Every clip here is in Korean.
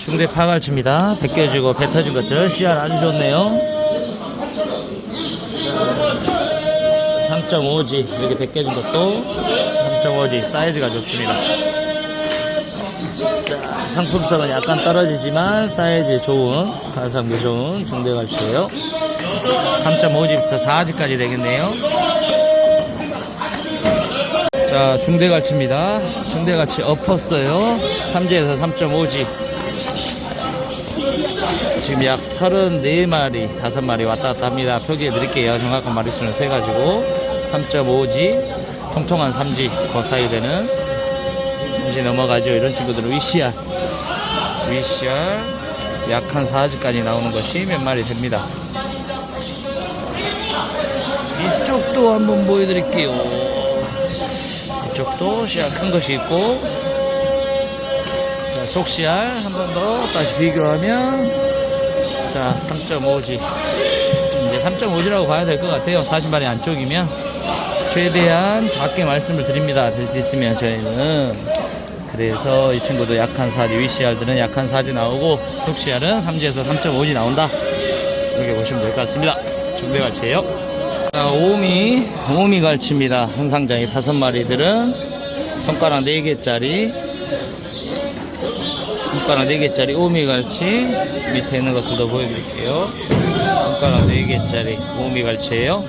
중대 파갈치입니다. 벗겨지고 배 터진 것들 씨알 아주 좋네요. 3.5G 이렇게 벗겨진 것도 3.5G 사이즈가 좋습니다. 자, 상품성은 약간 떨어지지만 사이즈 좋은 가성비 좋은 중대 갈치예요. 3.5G부터 4G까지 되겠네요. 자, 중대 갈치입니다. 중대 갈치 엎었어요. 3G에서 3.5G. 지 금 약 34마리, 5마리 왔다 갔다 합니다. 표기해 드릴게요. 정확한 마리수는 세가지고. 3.5G, 통통한 3G, 그 사이 되는 3G 넘어가죠. 이런 친구들은 위CR. 위CR, 약한 4G까지 나오는 것이 몇 마리 됩니다. 이쪽도 한번 보여드릴게요. 이쪽도 씨알 큰 것이 있고, 자, 속씨알 한 번 더 다시 비교하면, 자, 3.5G. 이제 3.5G라고 봐야 될 것 같아요. 40마리 안쪽이면. 최대한 작게 말씀을 드립니다. 될 수 있으면 저희는. 그래서 이 친구도 약한 사지, 위씨알들은 약한 사지 나오고, 속씨알은 3G에서 3.5G 나온다. 이렇게 보시면 될 것 같습니다. 중대갈치예요 자, 오미, 오미 갈치입니다. 한 상자에 다섯 마리들은 손가락 네 개짜리, 손가락 네 개짜리 오미 갈치 밑에 있는 것들도 보여드릴게요. 손가락 네 개짜리 오미 갈치예요.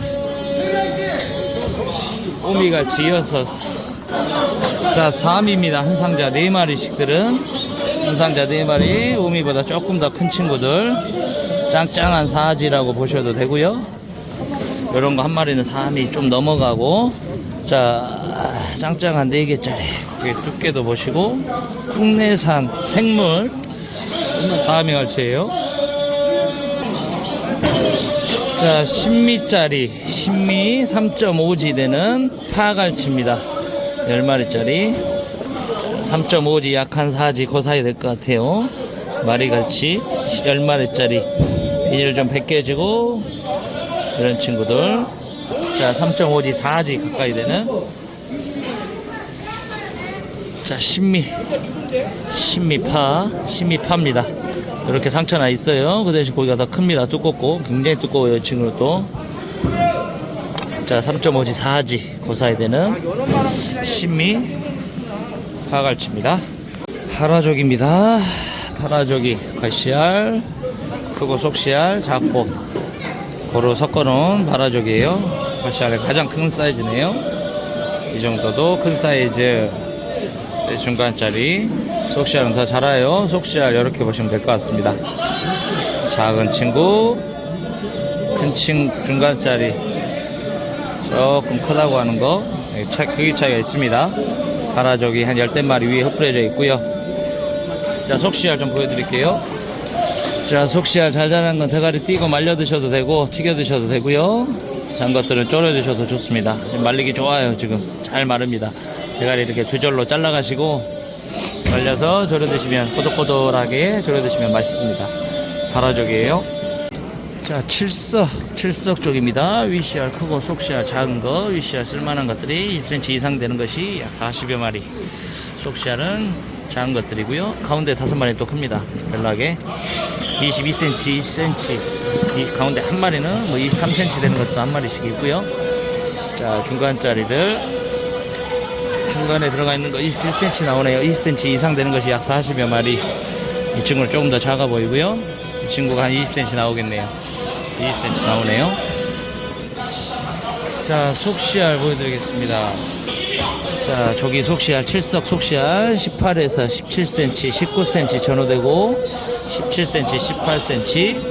오미 갈치 이어서 자, 3입니다. 한 상자 네 마리씩들은 한 상자 네 마리 오미보다 조금 더 큰 친구들 짱짱한 사지라고 보셔도 되고요. 이런 거 한 마리는 3이 좀 넘어가고 자 짱짱한 4개짜리. 그게 두께도 보시고 국내산 생물. 3이 갈치예요. 자 10미짜리. 10미 3.5G 되는 파갈치입니다. 10마리짜리. 3.5G 약한 4G 그 사이 될 것 같아요. 마리갈치 10마리짜리. 비닐 좀 벗겨지고 이런 친구들 자 3.5G 4G 가까이 되는. 자 신미 신미파 신미파입니다. 이렇게 상처나 있어요. 그 대신 고기가 더 큽니다. 두껍고 굉장히 두꺼워요 이 친구는 또 자 3.5G 4G 그 사이 되는 신미 파갈치입니다. 파라족입니다. 파라족이 갈씨알 크고 속씨알 작고. 고로 섞어놓은 바라족이에요. 가시알의 가장 큰 사이즈네요. 이 정도도 큰 사이즈. 네, 중간짜리. 속시알은 더 자라요. 속시알 이렇게 보시면 될 것 같습니다. 작은 친구, 큰 친, 중간짜리. 조금 크다고 하는 거. 여기 차, 크기 차이가 있습니다. 바라족이 한 열댓 마리 위에 흩뿌려져 있고요. 자, 속시알 좀 보여드릴게요. 자, 속시알 잘 자란 건 대가리 띄고 말려 드셔도 되고 튀겨 드셔도 되고요. 잔 것들은 졸여 드셔도 좋습니다. 말리기 좋아요. 지금 잘 마릅니다. 대가리 이렇게 두 절로 잘라 가시고 말려서 졸여 드시면 꼬독꼬독하게 졸여 드시면 맛있습니다. 바라족이에요. 자, 칠석, 칠석 쪽입니다. 위씨알 크고 속씨알 작은 거, 위씨알 쓸만한 것들이 1cm 이상 되는 것이 약 40여 마리. 속씨알은 작은 것들이고요. 가운데 다섯 마리 또 큽니다. 연락에 22cm, 2cm. 이 가운데 한 마리는 뭐 23cm 되는 것도 한 마리씩 있고요. 자, 중간짜리들. 중간에 들어가 있는 거 21cm 나오네요. 20cm 이상 되는 것이 약 40여 마리. 이 친구는 조금 더 작아 보이고요. 이 친구가 한 20cm 나오겠네요. 20cm 나오네요. 자, 속시알 보여드리겠습니다. 자, 저기 속시알, 칠석 속시알 18에서 17cm, 19cm 전후되고 17cm, 18cm.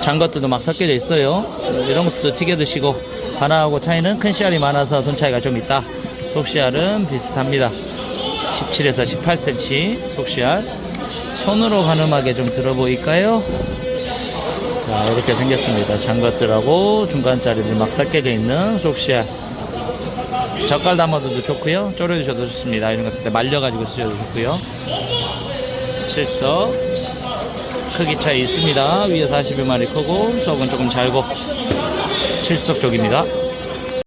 장 것들도 막 섞여져 있어요. 이런 것도 튀겨 드시고 하나하고 차이는 큰 씨알이 많아서 돈 차이가 좀 있다. 속씨알은 비슷합니다. 17에서 18cm 속씨알. 손으로 가늠하게 좀 들어 보일까요? 자, 이렇게 생겼습니다. 장것들하고 중간짜리들 막 섞여져 있는 속씨알. 젓갈 담아도 좋고요. 졸여 드셔도 좋습니다. 이런 것들 말려가지고 쓰셔도 좋고요. 칠석. 크기 차이 있습니다. 위에 40여 마리 크고 속은 조금 잘고 칠석 쪽입니다.